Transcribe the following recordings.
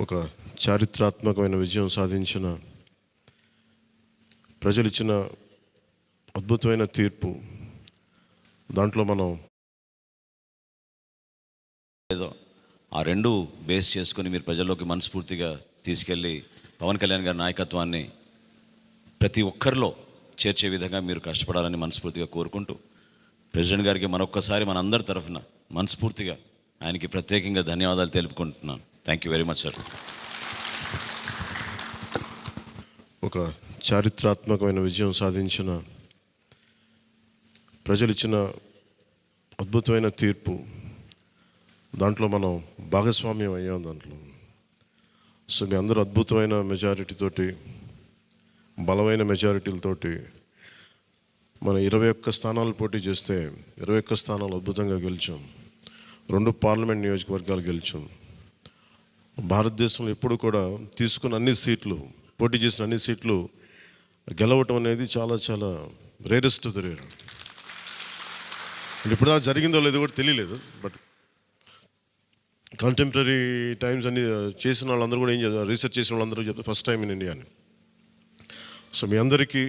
ఒక చారిత్రాత్మకమైన విజయం సాధించిన ప్రజలు ఇచ్చిన అద్భుతమైన తీర్పు. దాంట్లో మనం ఏదో ఆ రెండు బేస్ చేసుకొని మీరు ప్రజల్లోకి మనస్ఫూర్తిగా తీసుకెళ్ళి పవన్ కళ్యాణ్ గారి నాయకత్వాన్ని ప్రతి ఒక్కరిలో చేర్చే విధంగా మీరు కష్టపడాలని మనస్ఫూర్తిగా కోరుకుంటూ ప్రెసిడెంట్ గారికి మరొక్కసారి మన అందరి తరఫున మనస్ఫూర్తిగా ఆయనకి ప్రత్యేకంగా ధన్యవాదాలు తెలుపుకుంటున్నాను. Thank you very much sir ఒక చారిత్రాత్మకమైన విజయం సాధించిన ప్రజలు ఇచ్చిన అద్భుతమైన తీర్పు. దాంట్లో మనం భాగస్వామ్యం అయ్యాం దాంట్లో. సో మీ అందరూ అద్భుతమైన మెజారిటీతోటి బలమైన మెజారిటీలతోటి మన ఇరవై ఒక్క స్థానాలు పోటీ చేస్తే ఇరవై ఒక్క స్థానాలు అద్భుతంగా గెలిచాం. రెండు పార్లమెంట్ నియోజకవర్గాలు గెలిచాం. భారతదేశంలో ఎప్పుడు కూడా తీసుకున్న అన్ని సీట్లు పోటీ చేసిన అన్ని సీట్లు గెలవటం అనేది చాలా చాలా రేరెస్ట్ ద రేర్ ఇప్పుడు జరిగిందో లేదో కూడా తెలియలేదు బట్ కంటెంపరీ టైమ్స్ అన్ని చేసిన వాళ్ళందరూ కూడా ఏం చేస్తారు రీసెర్చ్ చేసిన వాళ్ళందరూ చెప్తారు ఫస్ట్ టైం ఇన్ ఇండియా అని. సో మీ అందరికీ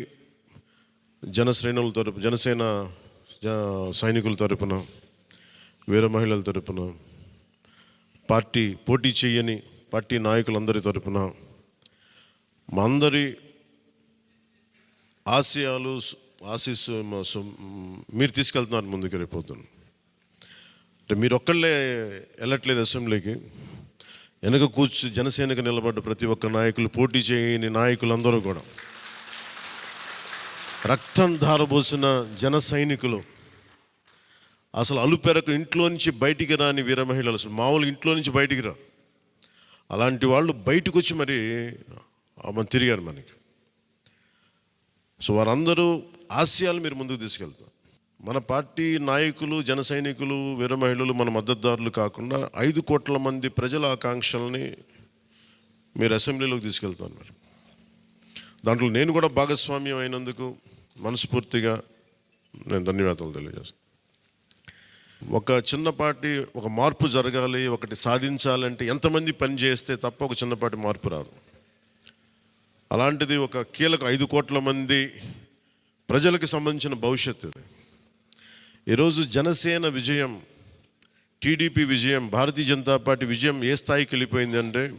జనశ్రేణుల తరపు జనసేన జ- సైనికుల తరపున వీర మహిళల తరపున పార్టీ పోటీ చేయని పార్టీ నాయకులందరి తరపున మా అందరి ఆశయాలు ఆశీస్సు మీరు తీసుకెళ్తున్నారు ముందుకు రేపొద్దున అంటే మీరు ఒక్కళ్ళే వెళ్ళట్లేదు అసెంబ్లీకి వెనక కూర్చు జనసేనకు నిలబడ్డ ప్రతి ఒక్క నాయకులు పోటీ చేయని నాయకులందరూ కూడా రక్తం ధారబోసిన జన సైనికులు అసలు అలుపెరకు ఇంట్లో నుంచి బయటికి రాని వీర మహిళలు అసలు మామూలు ఇంట్లో నుంచి బయటికి రా. అలాంటి వాళ్ళు బయటకు వచ్చి మరి ఆమె తిరిగారు మనకి. సో వారందరూ ఆశయాలు మీరు ముందుకు తీసుకెళ్తారు. మన పార్టీ నాయకులు జన సైనికులు వీర మహిళలు మన మద్దతుదారులు కాకుండా ఐదు కోట్ల మంది ప్రజల ఆకాంక్షల్ని మీరు అసెంబ్లీలోకి తీసుకెళ్తాను మరి. దాంట్లో నేను కూడా భాగస్వామ్యం అయినందుకు మనస్ఫూర్తిగా నేను ధన్యవాదాలు తెలియజేస్తాను. ఒక చిన్నపాటి ఒక మార్పు జరగాలి ఒకటి సాధించాలంటే ఎంతమంది పని చేస్తే తప్ప ఒక చిన్నపాటి మార్పు రాదు. అలాంటిది ఒక కీలక ఐదు కోట్ల మంది ప్రజలకు సంబంధించిన భవిష్యత్తు ఈరోజు జనసేన విజయం టీడీపీ విజయం భారతీయ జనతా పార్టీ విజయం ఏ స్థాయికి వెళ్ళిపోయింది అంటే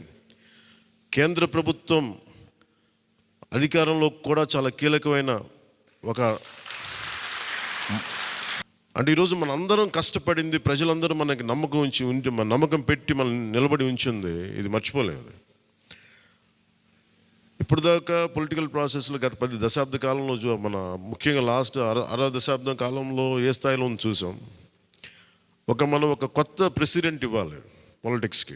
కేంద్ర ప్రభుత్వం అధికారంలో కూడా చాలా కీలకమైన ఒక అంటే ఈరోజు మన అందరం కష్టపడింది ప్రజలందరూ మనకి నమ్మకం ఉంచి ఉంటే మన నమ్మకం పెట్టి మనం నిలబడి ఉంచింది. ఇది మర్చిపోలేదు ఇప్పుడు దాకా పొలిటికల్ ప్రాసెస్లో గత పది దశాబ్ద కాలంలో మన ముఖ్యంగా లాస్ట్ అర అర దశాబ్దం కాలంలో ఏ స్థాయిలో ఉంది చూసాం. ఒక మనం ఒక కొత్త ప్రెసిడెంట్ ఇవ్వాలి పాలిటిక్స్కి.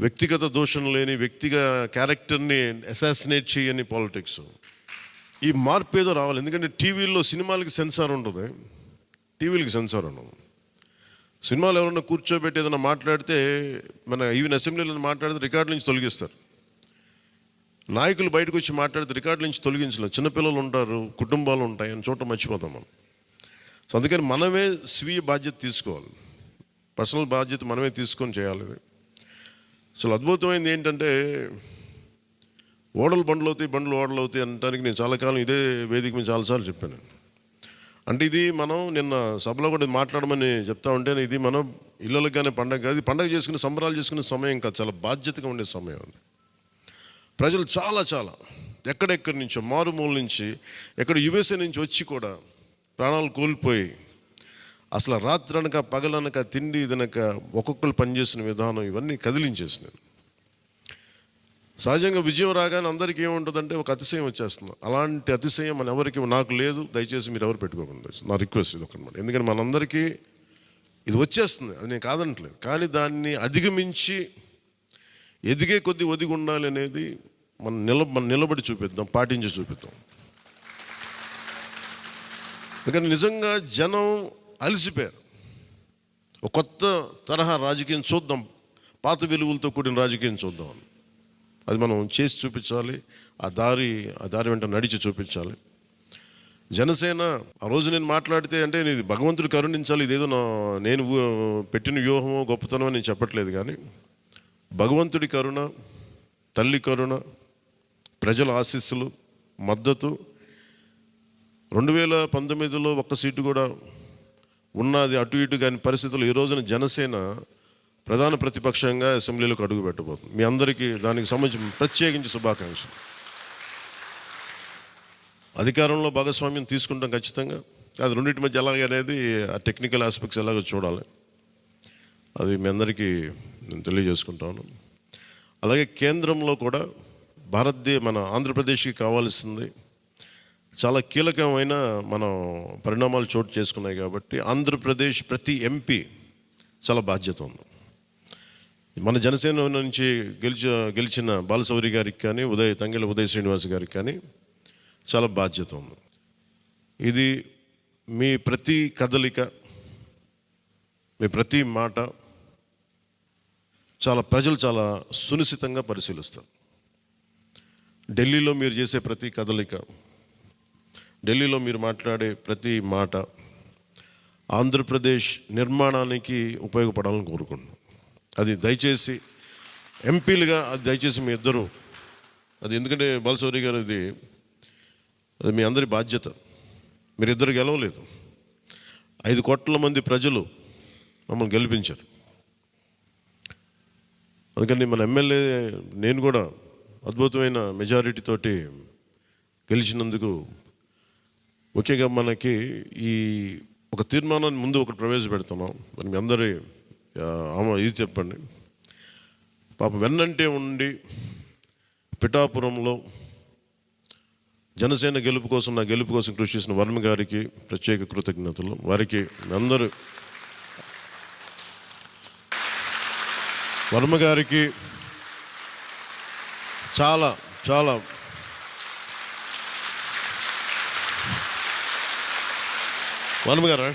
వ్యక్తిగత దోషం లేని వ్యక్తిగత క్యారెక్టర్ని అసాసినేట్ చేయని పాలిటిక్స్. ఈ మార్పు ఏదో రావాలి. ఎందుకంటే టీవీల్లో సినిమాలకి సెన్సార్ ఉండదు. టీవీలకి సెన్సార్ ఉండదు. సినిమాలు ఎవరన్నా కూర్చోబెట్టి ఏదైనా మాట్లాడితే మన ఈవెన్ అసెంబ్లీలో మాట్లాడితే రికార్డు నుంచి తొలగిస్తారు. నాయకులు బయటకు వచ్చి మాట్లాడితే రికార్డు నుంచి తొలగించలేదు చిన్నపిల్లలు ఉంటారు కుటుంబాలు ఉంటాయి అని చోట మర్చిపోతాం మనం. సో అందుకని మనమే స్వీయ బాధ్యత తీసుకోవాలి. పర్సనల్ బాధ్యత మనమే తీసుకొని చేయాలి. అసలు అద్భుతమైంది ఏంటంటే ఓడలు బండ్లు అవుతాయి బండ్లు ఓడలు అవుతాయి అనడానికి నేను చాలా కాలం ఇదే వేదిక మీద చాలాసార్లు చెప్పాను. అంటే ఇది మనం నిన్న సభలో కూడా మాట్లాడమని చెప్తా ఉంటే ఇది మనం ఇళ్ళకి కానీ పండగ కాదు పండగ చేసుకునే సంబరాలు చేసుకునే సమయం కాదు చాలా బాధ్యతగా ఉండే సమయం అది. ప్రజలు చాలా చాలా ఎక్కడెక్కడి నుంచో మారుమూల నుంచి ఎక్కడ యుఎస్ఏ నుంచి వచ్చి కూడా ప్రాణాలు కోల్పోయి అసలు రాత్రనక పగలనక తిండి ఇదనక ఒక్కొక్కరు పనిచేసిన విధానం ఇవన్నీ కదిలించేసినాను సహజంగా విజయం రాగానే అందరికీ ఏముంటుందంటే ఒక అతిశయం వచ్చేస్తుంది. అలాంటి అతిశయం మన ఎవరికి నాకు లేదు దయచేసి మీరు ఎవరు పెట్టుకోకుండా. నా రిక్వెస్ట్ ఇది ఒకనమాట ఎందుకంటే మనందరికీ ఇది వచ్చేస్తుంది. అది నేను కాదనట్లేదు కానీ దాన్ని అధిగమించి ఎదిగే కొద్దీ ఒదిగి ఉండాలి అనేది మనం నిల మనం నిలబడి చూపిద్దాం పాటించి చూపిద్దాం. ఎందుకంటే నిజంగా జనం అలసిపోయారు. ఒక కొత్త తరహా రాజకీయం చూద్దాం. పాత విలువలతో కూడిన రాజకీయం చూద్దాం అని. అది మనం చేసి చూపించాలి ఆ దారి ఆ దారి వెంట నడిచి చూపించాలి. జనసేన ఆ రోజు నేను మాట్లాడితే అంటే ఇది భగవంతుడు కరుణించాలి ఇదేదో నా నేను పెట్టిన వ్యూహమో గొప్పతనమో నేను చెప్పట్లేదు కానీ భగవంతుడి కరుణ తల్లి కరుణ ప్రజల ఆశీస్సులు మద్దతు రెండు వేల పంతొమ్మిదిలో ఒక్క సీటు కూడా ఉన్నది అటు ఇటు కాని పరిస్థితులు ఈ రోజున జనసేన ప్రధాన ప్రతిపక్షంగా అసెంబ్లీలోకి అడుగు పెట్టబోతుంది. మీ అందరికీ దానికి సంబంధించి ప్రత్యేకించి శుభాకాంక్షలు. అధికారంలో భాగస్వామ్యం తీసుకుంటాం ఖచ్చితంగా. అది రెండింటి మధ్య ఎలాగ అనేది ఆ టెక్నికల్ ఆస్పెక్ట్స్ ఎలాగో చూడాలి. అది మీ అందరికీ నేను తెలియజేసుకుంటాను అలాగే కేంద్రంలో కూడా భారతదేశ మన ఆంధ్రప్రదేశ్కి కావాల్సింది చాలా కీలకమైన మనం పరిణామాలు చోటు చేసుకున్నాయి కాబట్టి ఆంధ్రప్రదేశ్ ప్రతి ఎంపీ చాలా బాధ్యత ఉంది. మన జనసేన నుంచి గెలిచి గెలిచిన బాలసౌరి గారికి కానీ ఉదయ్ తంగెళ్ళ ఉదయ్ శ్రీనివాస్ గారికి కానీ చాలా బాధ్యత ఉంది. ఇది మీ ప్రతి కదలిక మీ ప్రతి మాట చాలా ప్రజలు చాలా సునిశ్చితంగా పరిశీలిస్తారు. ఢిల్లీలో మీరు చేసే ప్రతి కదలిక ఢిల్లీలో మీరు మాట్లాడే ప్రతి మాట ఆంధ్రప్రదేశ్ నిర్మాణానికి ఉపయోగపడాలని కోరుకుంటున్నాను అది దయచేసి ఎంపీలుగా అది దయచేసి మీ ఇద్దరు అది ఎందుకంటే బాలసౌరి గారు అది అది మీ అందరి బాధ్యత. మీరిద్దరు గెలవలేదు. ఐదు కోట్ల మంది ప్రజలు మమ్మల్ని గెలిపించారు. అందుకని మన ఎమ్మెల్యే నేను కూడా అద్భుతమైన మెజారిటీ తోటి గెలిచినందుకు ముఖ్యంగా మనకి ఈ ఒక తీర్మానాన్ని ముందు ఒకటి ప్రవేశపెడుతున్నాం. మరి మీ అందరి అమ్మ ఇది చెప్పండి. పాపం వెన్నంటే ఉండి పిఠాపురంలో జనసేన గెలుపు కోసం నా గెలుపు కోసం కృషి చేసిన వర్మ గారికి ప్రత్యేక కృతజ్ఞతలు. వారికి అందరూ వర్మ గారికి చాలా చాలా వర్మ గారా?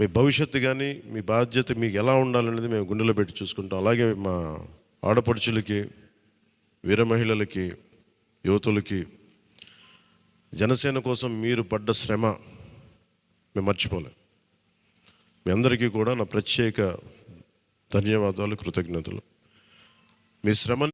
మీ భవిష్యత్తు కానీ మీ బాధ్యత మీకు ఎలా ఉండాలనేది మేము గుండెలో పెట్టి చూసుకుంటాం. అలాగే మా ఆడపడుచులకి వీర మహిళలకి యువతులకి జనసేన కోసం మీరు పడ్డ శ్రమ మేము మర్చిపోలేం. మీ అందరికీ కూడా నా ప్రత్యేక ధన్యవాదాలు కృతజ్ఞతలు. మీ శ్రమ